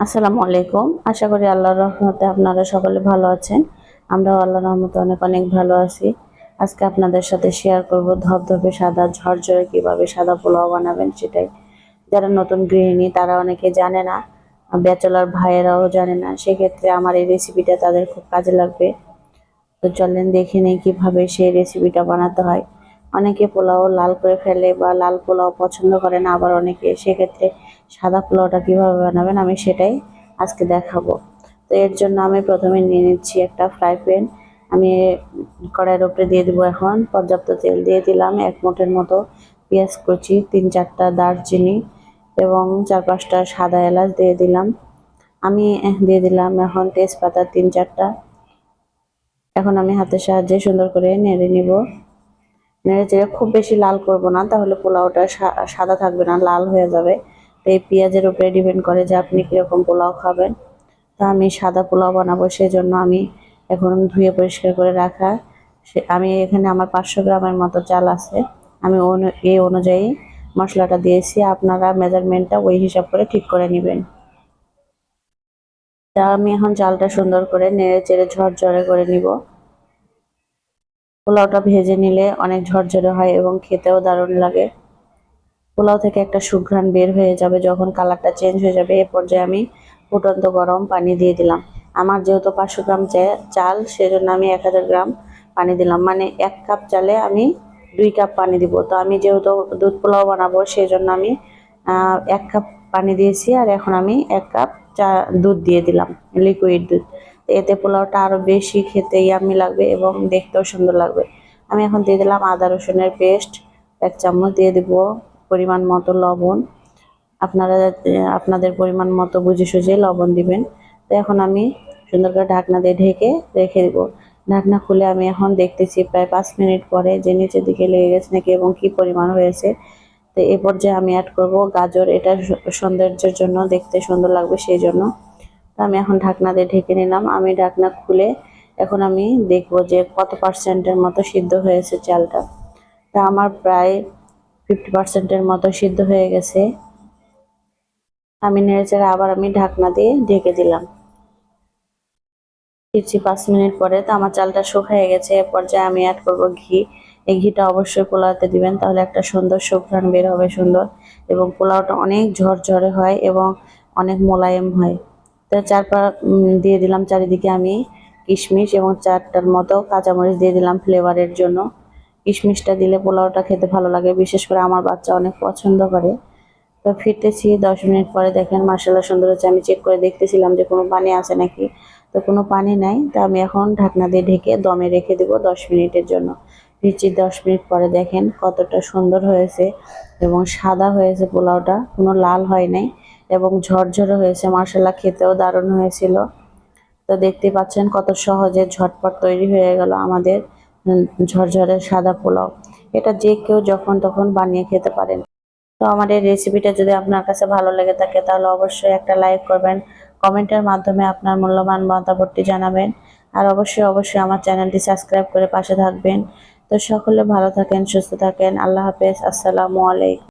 আসসালামু আলাইকুম। আশা করি আল্লাহর রহমতে আপনারা সকলে ভালো আছেন। আমরাও আল্লাহর রহমতে অনেক অনেক ভালো আছি। আজকে আপনাদের সাথে শেয়ার করব ধবধবে সাদা ঝরঝরে কীভাবে সাদা পোলাও বানাবেন সেটাই। যারা নতুন গৃহিণী, তারা অনেকে জানে না, ব্যাচেলার ভাইয়েরাও জানে না। সেক্ষেত্রে আমার এই রেসিপিটা তাদের খুব কাজে লাগবে। তো চলেন দেখে নেই কীভাবে সেই রেসিপিটা বানাতে হয়। অনেকে পোলাও লাল করে ফেলে বা লাল পোলাও পছন্দ করে না, আবার অনেকে সেক্ষেত্রে সাদা পোলাওটা কীভাবে বানাবেন আমি সেটাই আজকে দেখাবো। তো এর জন্য আমি প্রথমে নিয়ে নিচ্ছি একটা ফ্রাই প্যান। আমি কড়াইয়ের উপরে দিয়ে দেবো এখন পর্যাপ্ত তেল। দিয়ে দিলাম এক মুঠের মতো পেঁয়াজ কুচি, তিন চারটা দারচিনি এবং চার পাঁচটা সাদা এলাচ দিয়ে দিলাম। আমি দিয়ে দিলাম এখন তেজপাতা তিন চারটা। এখন আমি হাতের সাহায্যে সুন্দর করে নেড়ে নিব। নেড়ে চেড়ে খুব বেশি লাল করব না, তাহলে পোলাওটা সাদা থাকবে না, লাল হয়ে যাবে। তো এই পেঁয়াজের উপরে ডিপেন্ড করে যে আপনি কীরকম পোলাও খাবেন। তা আমি সাদা পোলাও বানাবো সেই জন্য আমি এখন ধুয়ে পরিষ্কার করে রাখা। সে আমি এখানে আমার পাঁচশো গ্রামের মতো চাল আছে। আমি এই অনুযায়ী মশলাটা দিয়েছি, আপনারা মেজারমেন্টটা ওই হিসাব করে ঠিক করে নেবেন। তা আমি এখন চালটা সুন্দর করে নেড়ে চেড়ে ঝরঝরে করে নিব। পোলাওটা ভেজে নিলে অনেক ঝরঝরে হয় এবং খেতেও দারুণ লাগে। পোলাও থেকে একটা সুঘ্রাণ বের হয়ে যাবে যখন কালারটা চেঞ্জ হয়ে যাবে। এ পর্যায়ে আমি ফুটন্ত গরম পানি দিয়ে দিলাম। আমার যেহেতু পাঁচশো গ্রাম চাল, সেজন্য আমি এক হাজার গ্রাম পানি দিলাম। মানে এক কাপ চালে আমি দুই কাপ পানি দিব। তো আমি যেহেতু দুধ পোলাও বানাবো সেই জন্য আমি এক কাপ পানি দিয়েছি। আর এখন আমি এক কাপ চা, দুধ দিয়ে দিলাম লিকুইড দুধ। এতে পোলাওটা আরও বেশি খেতে ইয়ামি লাগবে এবং দেখতেও সুন্দর লাগবে। আমি এখন দিয়ে দিলাম আদা রসুনের পেস্ট, এক চামচ দিয়ে দিব পরিমাণ মতো লবণ। আপনারা, আপনাদের পরিমাণ মতো বুঝে সুঝে লবণ দিবেন। তো এখন আমি সুন্দর করে ঢাকনা দিয়ে ঢেকে রেখে দিব। ঢাকনা খুলে আমি এখন দেখতেছি প্রায় পাঁচ মিনিট পরে যে নিচের দিকে লেগে গেছে নাকি এবং কি পরিমাণ হয়েছে। তো এ পর্যায়ে আমি অ্যাড করব গাজর। এটা সৌন্দর্যের জন্য দেখতে সুন্দর লাগবে সেই জন্য। আমি এখন ঢাকনা দিয়ে ঢেকে নিলাম। আমি ঢাকনা খুলে এখন আমি দেখব যে কত পার্সেন্টের মতো সিদ্ধ হয়েছে চালটা। তা আমার প্রায় ফিফটি পার্সেন্টের মতো সিদ্ধ হয়ে গেছে। আমি নেড়েচেড়ে আবার আমি ঢাকনা দিয়ে ঢেকে দিলাম। ফিরছি পাঁচ মিনিট পরে। তো আমার চালটা শুকিয়ে গেছে। এ পর্যায়ে আমি অ্যাড করব ঘি। এই ঘিটা অবশ্যই পোলাওতে দিবেন, তাহলে একটা সুন্দর সুঘ্রাণ বের হবে সুন্দর। এবং পোলাওটা অনেক ঝরঝরে হয় এবং অনেক মোলায়েম হয়। তো চার পা দিয়ে দিলাম চারিদিকে আমি কিশমিশ এবং চারটার মতো কাঁচামরিচ দিয়ে দিলাম ফ্লেভারের জন্য। কিশমিশটা দিলে পোলাওটা খেতে ভালো লাগে, বিশেষ করে আমার বাচ্চা অনেক পছন্দ করে। তো ফিরতেছি দশ মিনিট পরে, দেখেন মার্শাল্লাহ সুন্দর হচ্ছে। আমি চেক করে দেখতেছিলাম যে কোনো পানি আছে নাকি। তো কোনো পানি নাই, তো আমি এখন ঢাকনা দিয়ে ঢেকে দমে রেখে দেবো দশ মিনিটের জন্য। ফিরছি দশ মিনিট পরে, দেখেন কতটা সুন্দর হয়েছে এবং সাদা হয়েছে পোলাওটা, কোনো লাল হয় নাই। এবং ঝরঝরে হয়েছে মার্শাল্লাহ খেতেও দারুণ হয়েছিল। তো দেখতে পাচ্ছেন কত সহজে ঝটপট তৈরি হয়ে গেল আমাদের ঝরঝরে সাদা পোলাও। এটা যে কেউ যখন তখন বানিয়ে খেতে পারেন। তো আমার এই রেসিপিটা যদি আপনার কাছে ভালো লেগে থাকে, তাহলে অবশ্যই একটা লাইক করবেন। কমেন্টের মাধ্যমে আপনার মূল্যবান মতামতটি জানাবেন। আর অবশ্যই অবশ্যই আমার চ্যানেলটি সাবস্ক্রাইব করে পাশে থাকবেন। তো সকলে ভালো থাকেন, সুস্থ থাকেন। আল্লাহ হাফেজ। আসসালামু আলাইকুম।